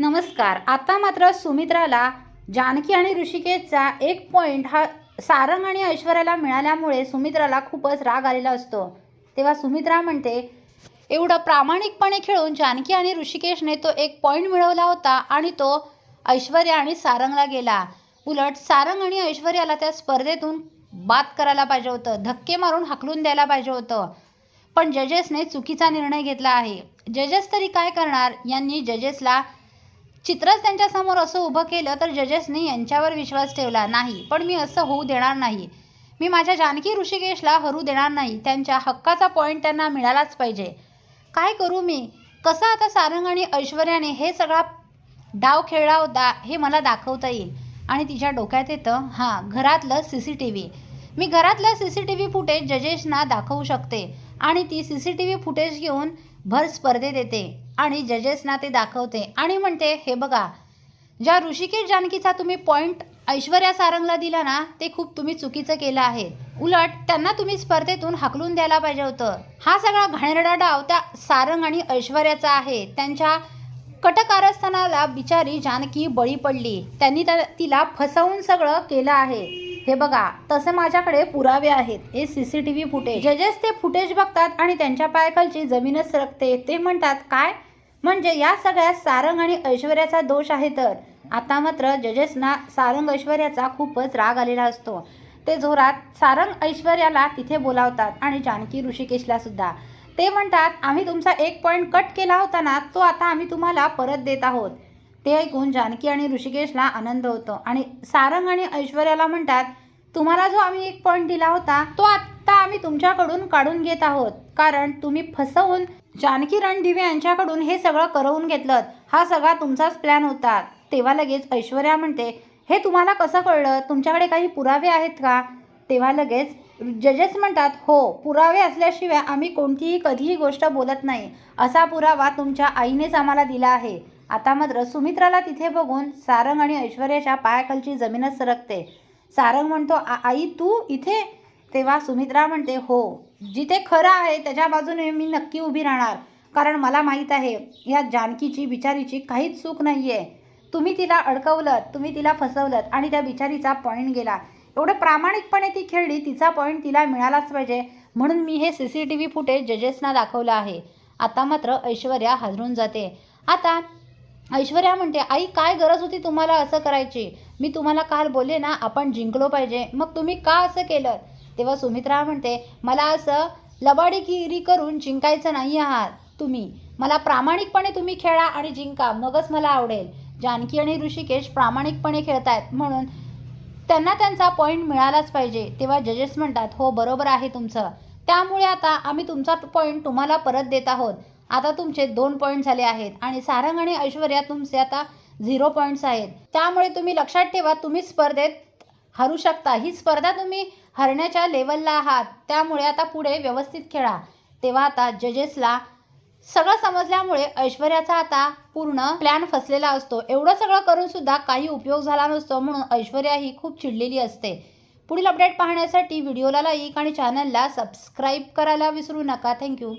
नमस्कार. आता मात्र सुमित्राला जानकी आणि ऋषिकेशचा एक पॉईंट हा सारंग आणि ऐश्वर्याला मिळाल्यामुळे सुमित्राला खूपच राग आलेला असतो. तेव्हा सुमित्रा म्हणते एवढं प्रामाणिकपणे खेळून जानकी आणि ऋषिकेशने तो एक पॉईंट मिळवला होता आणि तो ऐश्वर्या आणि सारंगला गेला. उलट सारंग आणि ऐश्वर्याला त्या स्पर्धेतून बाद करायला पाहिजे होतं. धक्के मारून हाकलून द्यायला पाहिजे होतं. पण जजेसने चुकीचा निर्णय घेतला आहे. जजेस तरी काय करणार? यांनी जजेसला चित्रच त्यांच्यासमोर असं उभं केलं तर जजेसने यांच्यावर विश्वास ठेवला नाही पण मी असं होऊ देणार नाही. मी माझ्या जानकी ऋषिकेशला हरू देणार नाही. त्यांच्या हक्काचा पॉईंट त्यांना मिळालाच पाहिजे. काय करू मी? कसं आता सारंग आणि ऐश्वर्याने हे सगळा डाव खेळला होता हे मला दाखवता येईल. आणि तिच्या डोक्यात येतं हां घरातलं सी सी टी व्ही. मी घरातलं C C T V footage जजेसना दाखवू शकते आणि ती C C T V footage घेऊन भर स्पर्धेत येते आणि जजेसना ते दाखवते. आणि म्हणते हे बघा ज्या ऋषिकेश जानकीचा तुम्ही पॉईंट ऐश्वर्या सारंगला दिला ना ते खूप तुम्ही चुकीचं केलं आहे. उलट त्यांना तुम्ही स्पर्धेतून हाकलून द्यायला पाहिजे होतं. हा सगळा घाणेरडा डाव त्या सारंग आणि ऐश्वर्याचा आहे. त्यांच्या कटकारस्थानाला बिचारी जानकी बळी पडली. त्यांनी त्या तिला फसवून सगळं केलं आहे. हे बघा तसे माझ्याकडे पुरावे आहेत. हे C C T V footage. जजेस ते फुटेज बघतात आणि त्यांच्या पायाखालची जमीनच सरकते ते म्हणतात काय? म्हणजे या सगळ्यात सारंग आणि ऐश्वर्याचा दोष आहे तर. आता मात्र जजेसना सारंग ऐश्वर्याचा खूपच राग आलेला असतो. ते जोरात सारंग ऐश्वर्याला तिथे बोलावतात आणि जानकी ऋषिकेशला सुद्धा. ते म्हणतात आम्ही तुमचा एक पॉईंट कट केला होता ना तो आता आम्ही तुम्हाला परत देत आहोत. ते ऐकून जानकी आणि ऋषिकेशला आनंद होतो. आणि सारंग आणि ऐश्वर्याला म्हणतात तुम्हाला जो आम्ही एक पॉईंट दिला होता तो आत्ता आम्ही तुमच्याकडून काढून घेत आहोत. कारण तुम्ही फसवून जानकी रणदिवे यांच्याकडून हे सगळं करवून घेतलं हा सगळा तुमचाच प्लॅन होता. तेव्हा लगेच ऐश्वर्या म्हणते हे तुम्हाला कसं कळलं? तुमच्याकडे काही पुरावे आहेत का? तेव्हा लगेच जजेस म्हणतात हो पुरावे असल्याशिवाय आम्ही कोणतीही कधीही गोष्ट बोलत नाही. असा पुरावा तुमच्या आईनेच आम्हाला दिला आहे. आता मात्र सुमित्राला तिथे बघून सारंग आणि ऐश्वर्याच्या पायाखालची जमीनच सरकते. सारंग म्हणतो आई तू इथे? तेव्हा सुमित्रा म्हणते हो जिथे खरं आहे त्याच्या बाजूने मी नक्की उभी राहणार. कारण मला माहीत आहे या जानकीची बिचारीची काहीच चूक नाही आहे तुम्ही तिला अडकवलं तुम्ही तिला फसवलं आणि त्या बिचारीचा पॉईंट गेला. एवढं प्रामाणिकपणे ती खेळली तिचा पॉईंट तिला मिळालाच पाहिजे. म्हणून मी हे C C T V footage जजेसना दाखवलं आहे. आता मात्र ऐश्वर्या हादरून जाते. आता ऐश्वर्या म्हणते आई काय गरज होती तुम्हाला असं करायची? मी तुम्हाला काल बोलले ना आपण जिंकलो पाहिजे. मग तुम्ही का असं केलं? तेव्हा सुमित्रा म्हणते मला असं लबाडीगिरी करून जिंकायचं नाही आहात तुम्ही. मला प्रामाणिकपणे तुम्ही खेळा आणि जिंका. मगच मला आवडेल. जानकी आणि ऋषिकेश प्रामाणिकपणे खेळतायत म्हणून त्यांना त्यांचा पॉईंट मिळालाच पाहिजे. तेव्हा जजेस म्हणतात हो बरोबर आहे तुमचं. त्यामुळे आता आम्ही तुमचा पॉईंट तुम्हाला परत देत आहोत. आता तुमचे दोन पॉईंट झाले आहेत आणि सारंग आणि ऐश्वर्या तुमचे आता झिरो पॉईंट्स आहेत. त्यामुळे तुम्ही लक्षात ठेवा तुम्ही स्पर्धेत हरू शकता. ही स्पर्धा तुम्ही हरण्याच्या लेवलला आहात. त्यामुळे आता पुढे व्यवस्थित खेळा. तेव्हा आता जजेसला सगळं समजल्यामुळे ऐश्वर्याचा आता पूर्ण प्लॅन फसलेला असतो. एवढं सगळं करून सुद्धा काही उपयोग झाला नसतो म्हणून ऐश्वर्या ही खूप चिडलेली असते. पुढील अपडेट पाहण्यासाठी व्हिडिओला लाईक आणि चॅनलला सबस्क्राईब करायला विसरू नका. थँक्यू